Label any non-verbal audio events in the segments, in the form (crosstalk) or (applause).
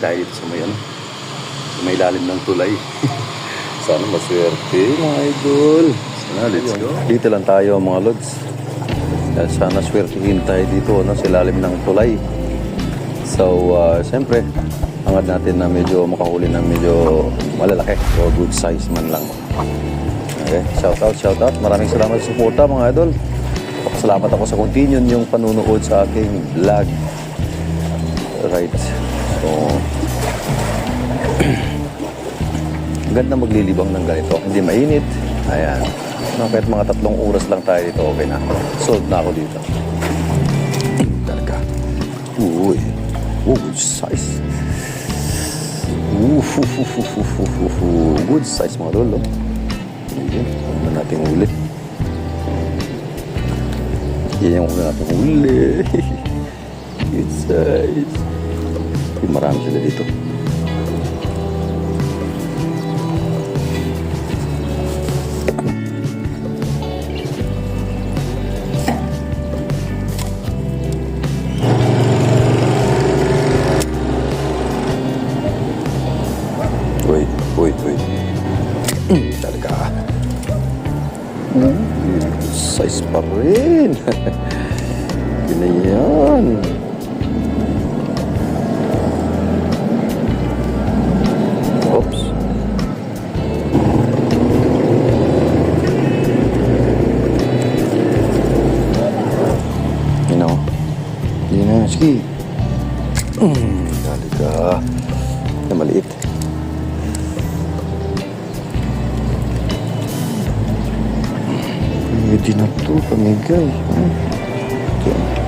tayo dito sa may ano, sa may lalim ng tulay. (laughs) Sana maswerte mga idol. Sana, let's go. Dito lang tayo mga lods. Sana swertihin tayo dito no, sa lalim ng tulay. So, uh, siyempre, hangad natin na medyo makahuli ng medyo malalaki o good size man lang. Okay, shout out, shout out. Maraming salamat sa suporta mga idol. Salamat ako sa continue yung panunood sa aking vlog. Right. So, ganda maglilibang ng ganito. Hindi mainit. Ayan. No, kahit mga tatlong oras lang tayo dito, okay na. Sold na ako dito. Talaga. Uy. Good size. Ooh, fu, fu, fu, fu, fu, fu. Good size mga lolo. Ayan. Huwag na natin ulit. Yan yung una natin huli. (laughs) Good size. Marami sila dito. Uy, uy. Mm, talaga. Mm, size pa rin. (laughs) Yun Sige. Mm, talaga. Na maliit. Pwede na to, pamigay. Hmm. Ito.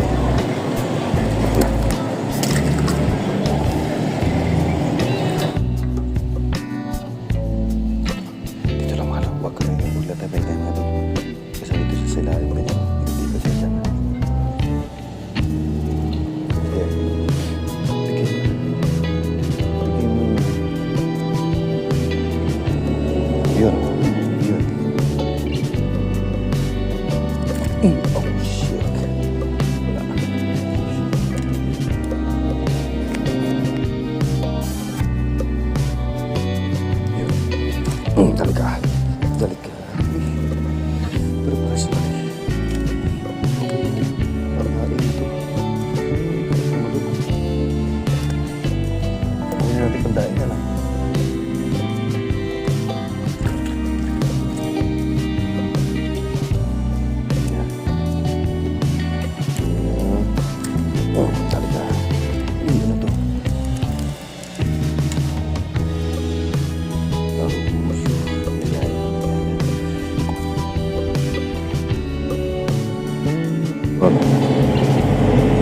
Oh.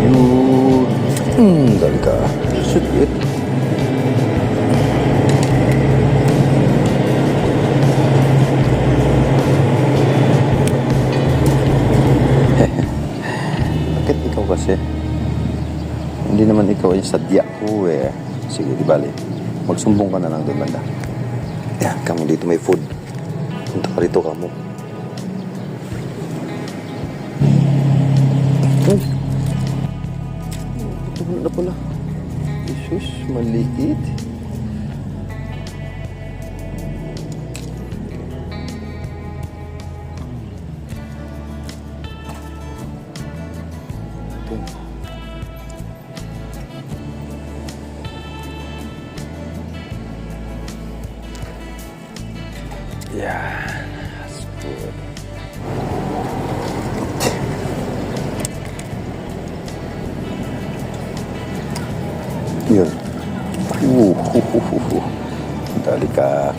Yun. Hmm, dali ka. Shoot it. (laughs) Bakit ikaw kasi? Hindi naman ikaw yung sadya ko eh. Sige, di bali. Magsumbong ka na lang doon banda. Yan, kamo dito may food. Punta ka rito kamo. Ay! Ito na pala. Jesus, maliit. Ito. That's good. Yun. Uh, uh, uh, uh, uh. Dali ka.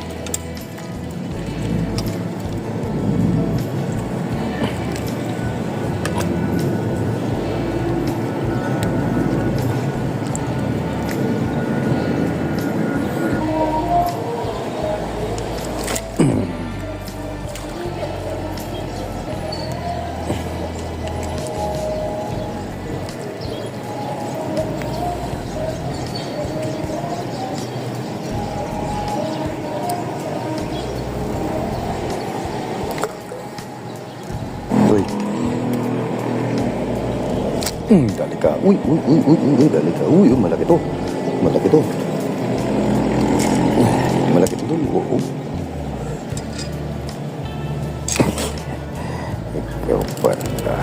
Hmm, dali ka. Uy, uy, uy, uy, uy, dali ka. Uy, uy, malaki to. Malaki to. Oo. Ikaw pala.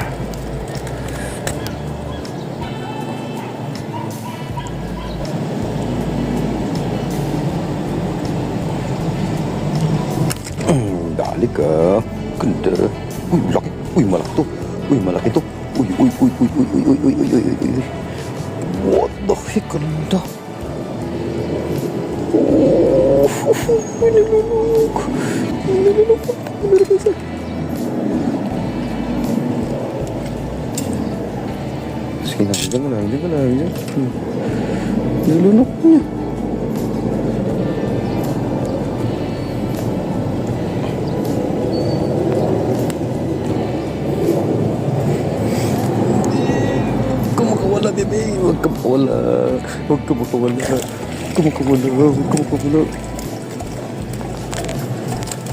Mm, Dali ka. Ganda. Uy, laki. Uy, malaki to. Uy, malaki to. Uy, uy, uy, uy, uy, uy, uy, uy, uy, uy, uy, uy. What the heck? Ganda. Oh, uy, nilulog. Nilulog. Nilulog isa. Sige na, diyan mo lang, diyan mo lang, diyan. Nilulog niya. Makawala, bebe. Huwag ka makawala. Huwag ka makawala. Huwag. Huwag ka makawala.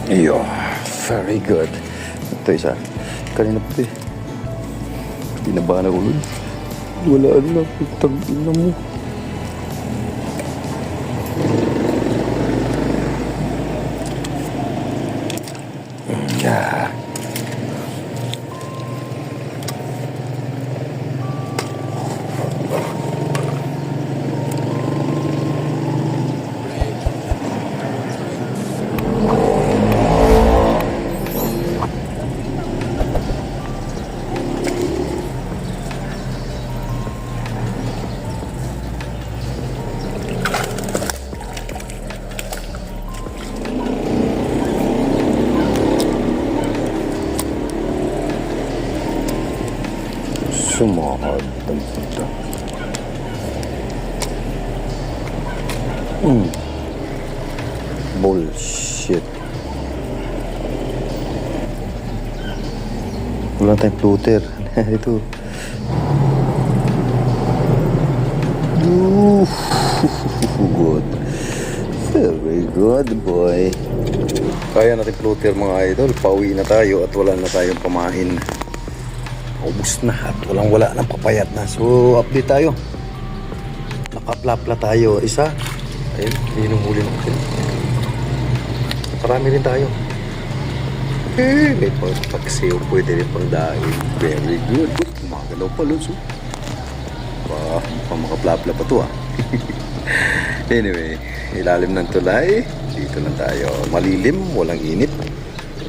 Iyo. Very good. Ito isa. Kanina pa eh. Tinabahan ako nun. Wala na. Putang ina mo. Mm. Bullshit. Wala tayong floater. Ito. Ooh, good. Very good, boy. Kaya natin floater mga idol. Pauwi na tayo at wala na tayong pamain. Ubus na at walang wala ng papayat na. So, update tayo. Nakaplapla tayo. Isa. Ayun, yun yung huli natin. Marami rin tayo. Eh, may pagpaksiyo. Pwede rin pang dahil. Very good. Kumagalaw pa, Lutso. Pa, pa makaplapla pa to ah. (laughs) anyway, ilalim ng tulay. Dito lang tayo. Malilim, walang init.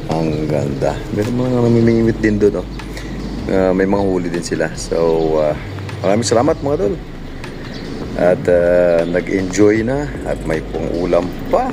Ang ganda. Meron mga namimingwit din doon, oh. Uh, may mga huli din sila. So, uh, maraming salamat mga tol. At uh, nag-enjoy na at may pang ulam pa.